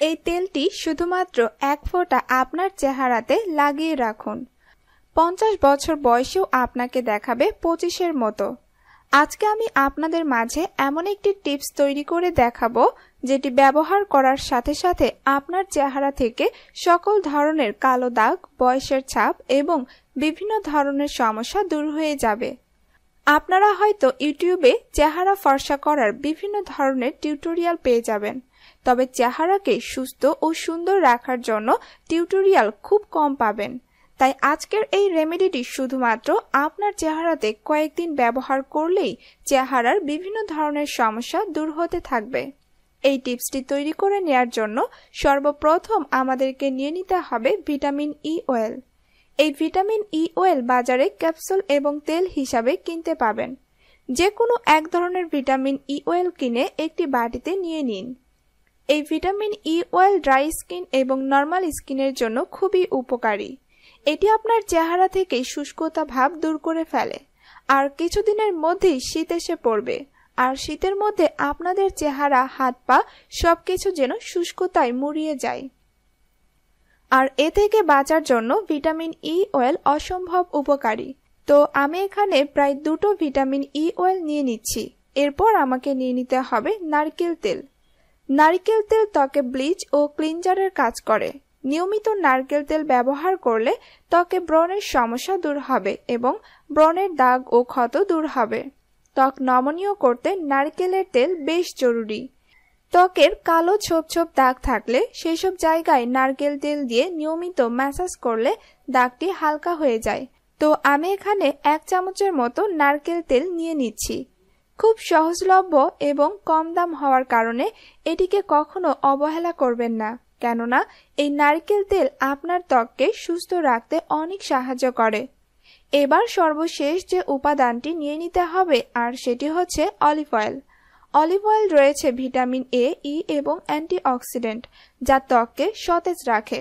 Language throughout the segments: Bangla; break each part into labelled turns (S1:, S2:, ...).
S1: এই তেলটি শুধুমাত্র এক ফোঁটা আপনার চেহারাতে লাগিয়ে রাখুন। পঞ্চাশ বছর বয়সেও আপনাকে দেখাবে পঁচিশের মতো। আজকে আমি আপনাদের মাঝে এমন একটি টিপস তৈরি করে দেখাবো, যেটি ব্যবহার করার সাথে সাথে আপনার চেহারা থেকে সকল ধরনের কালো দাগ, বয়সের ছাপ এবং বিভিন্ন ধরনের সমস্যা দূর হয়ে যাবে। আপনারা হয়তো ইউটিউবে চেহারা ফর্সা করার বিভিন্ন ধরনের টিউটোরিয়াল পেয়ে যাবেন। তবে চেহারাকে সুস্থ ও সুন্দর রাখার জন্য টিউটোরিয়াল খুব কম পাবেন। তাই আজকের এই রেমেডিটি শুধুমাত্র আপনার চেহারাতে কয়েকদিন ব্যবহার করলেই চেহারার বিভিন্ন ধরনের সমস্যা দূর হতে থাকবে। এই টিপসটি তৈরি করে নেয়ার জন্য সর্বপ্রথম আমাদেরকে নিয়ে নিতে হবে ভিটামিন ই অয়েল। এই ভিটামিন ই অয়েল বাজারে ক্যাপসুল এবং তেল হিসাবে কিনতে পাবেন। যে কোনো এক ধরনের ভিটামিন ই অয়েল কিনে একটি বাটিতে নিয়ে নিন। এই vitamin E oil dry skin এবং নর্মাল স্কিনের জন্য খুবই উপকারী। এটি আপনার চেহারা থেকে শুষ্কতা ভাব দূর করে ফেলে। আর কিছুদিনের মধ্যেই শীত এসে পড়বে। আর শীতের মধ্যে আপনাদের চেহারা, হাত পা সবকিছু যেন শুষ্কতায় মুড়িয়ে যায়। আর এ থেকে বাঁচার জন্য ভিটামিন ই অয়েল অসম্ভব উপকারী। তো আমি এখানে প্রায় দুটো ভিটামিন ই অয়েল নিয়ে নিচ্ছি। এরপর আমাকে নিয়ে নিতে হবে নারকেল তেল। নারকেল তেল ত্বকে ব্লিচ ও ক্লিনজারের কাজ করে। নিয়মিত নারকেল তেল ব্যবহার করলে ত্বকে ব্রণের সমস্যা দূর হবে এবং ব্রণের দাগ ও ক্ষত দূর হবে। ত্বক নমনীয় করতে নারকেলের তেল বেশ জরুরি। ত্বকের কালো ছোপ ছোপ দাগ থাকলে সেসব জায়গায় নারকেল তেল দিয়ে নিয়মিত ম্যাসাজ করলে দাগটি হালকা হয়ে যায়। তো আমি এখানে এক চামচের মতো নারকেল তেল নিয়ে নিচ্ছি। খুব সহজলভ্য এবং কম দাম হওয়ার কারণে এটিকে কখনো অবহেলা করবেন না। কেননা, এই নারকেল তেল আপনার ত্বককে সুস্থ রাখতে অনেক সাহায্য করে। এবার সর্বশেষ যে উপাদানটি নিয়ে নিতে হবে, আর সেটি হচ্ছে অলিভ অয়েল। অলিভ অয়েল রয়েছে ভিটামিন এ, ই এবং অ্যান্টিঅক্সিডেন্ট, যা ত্বককে সতেজ রাখে।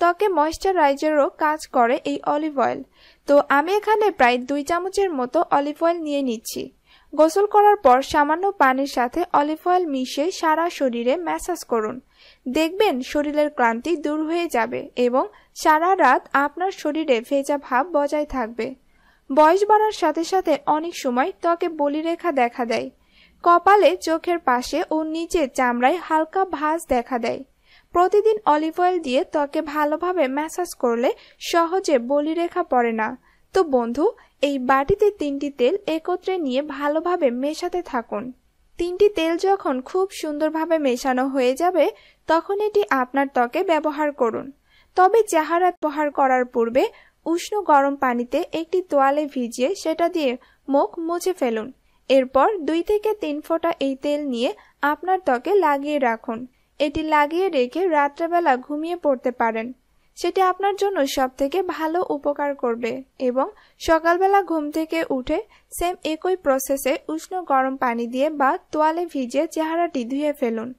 S1: ত্বকে ময়শ্চারাইজারও কাজ করে এই অলিভ অয়েল। তো আমি এখানে প্রায় দুই চামচের মতো অলিভ অয়েল নিয়ে নিচ্ছি। গোসল করার পর সামান্য পানির সাথে অলিভ অয়েল মিশিয়ে সারা শরীরে ম্যাসাজ করুন। দেখবেন শরীরের ক্লান্তি দূর হয়ে যাবে এবং সারা রাত আপনার শরীরে ভেজা ভাব বজায় থাকবে। বয়স বাড়ার সাথে সাথে অনেক সময় ত্বকে বলিরেখা দেখা দেয়। কপালে চোখের পাশে ও নিচে চামড়ায় হালকা ভাঁজ দেখা দেয়। প্রতিদিন অলিভ অয়েল দিয়ে ত্বকে ভালোভাবে ম্যাসাজ করলে সহজে বলিরেখা পড়ে না। তো বন্ধু, এই বাটিতে তিনটি তেল একত্রে নিয়ে ভালোভাবে মেশাতে থাকুন। তিনটি তেল যখন খুব সুন্দরভাবে মেশানো হয়ে যাবে, তখন এটি আপনার ত্বকে ব্যবহার করুন। তবে চেহারা ব্যবহার করার পূর্বে উষ্ণ গরম পানিতে একটি তোয়ালে ভিজিয়ে সেটা দিয়ে মুখ মুছে ফেলুন। এরপর দুই থেকে তিন ফোঁটা এই তেল নিয়ে আপনার ত্বকে লাগিয়ে রাখুন। এটি লাগিয়ে রেখে রাত্রেবেলা ঘুমিয়ে পড়তে পারেন। সেটি আপনার জন্য সব থেকে ভালো উপকার করবে এবং সকালবেলা ঘুম থেকে উঠে সেম একই প্রসেসে উষ্ণ গরম পানি দিয়ে বা তোয়ালে ভিজিয়ে চেহারাটি ধুয়ে ফেলুন।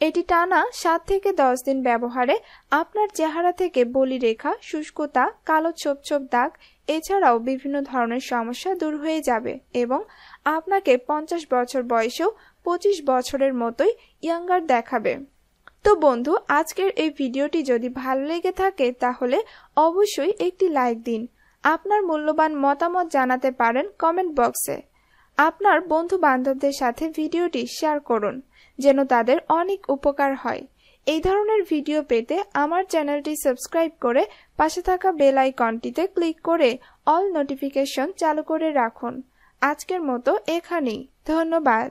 S1: এটি টানা সাত থেকে দশ দিন ব্যবহারে আপনার চেহারা থেকে বলি রেখা, শুষ্কতা, কালো ছোপ ছোপ দাগ এছাড়াও বিভিন্ন ধরনের সমস্যা দূর হয়ে যাবে এবং আপনাকে পঞ্চাশ বছর বয়সেও পঁচিশ বছরের মতোই ইয়াঙ্গার দেখাবে। তো বন্ধু, আজকের এই ভিডিওটি যদি ভালো লেগে থাকে, তাহলে অবশ্যই একটি লাইক দিন। আপনার মূল্যবান মতামত জানাতে পারেন কমেন্ট বক্সে। আপনার বন্ধু বান্ধবদের সাথে ভিডিওটি শেয়ার করুন, যেন তাদের অনেক উপকার হয়। এই ধরনের ভিডিও পেতে আমার চ্যানেলটি সাবস্ক্রাইব করে পাশে থাকা বেল আইকনটিতে ক্লিক করে অল নোটিফিকেশন চালু করে রাখুন। আজকের মতো এখানেই। ধন্যবাদ।